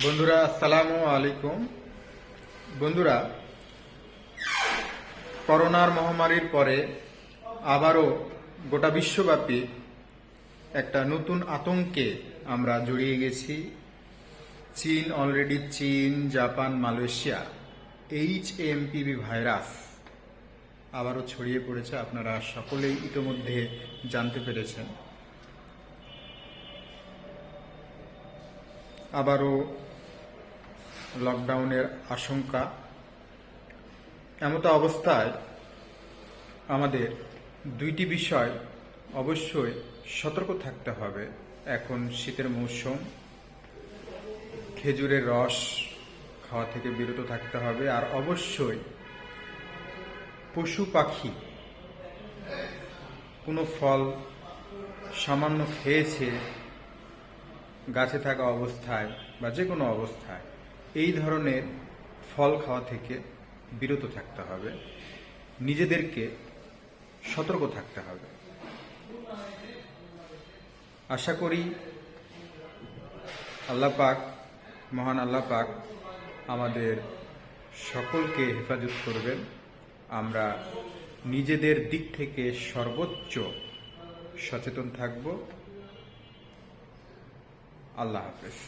বন্ধুরা, আসসালামু আলাইকুম। বন্ধুরা, করোনার মহামারীর পরে আবারও গোটা বিশ্বব্যাপী একটা নতুন আতঙ্কে আমরা জড়িয়ে গেছি। চীন অলরেডি চীন, Japan, Malaysia H MPV virus আবারও ছড়িয়ে পড়েছে। আপনারা সকলেই ইতোমধ্যে জানতে পেরেছেন। আবারও লকডাউনের আশঙ্কা। এমতো অবস্থায় আমাদের দুইটি বিষয় অবশ্যই সতর্ক থাকতে হবে। এখন শীতের মৌসুম, খেজুরের রস খাওয়া থেকে বিরত থাকতে হবে আর অবশ্যই পশু পাখি, কোনো ফল সামান্য খেয়েছে গাছে থাকা অবস্থায় বা যে কোনো অবস্থায় এই ধরনের ফল খাওয়া থেকে বিরত থাকতে হবে। নিজেদেরকে সতর্ক থাকতে হবে। আশা করি আল্লাহ পাক, মহান আল্লাহ পাক আমাদের সকলকে হেফাজত করবেন। আমরা নিজেদের দিক থেকে সর্বোচ্চ সচেতন থাকব। আল্লাহ হাফেজ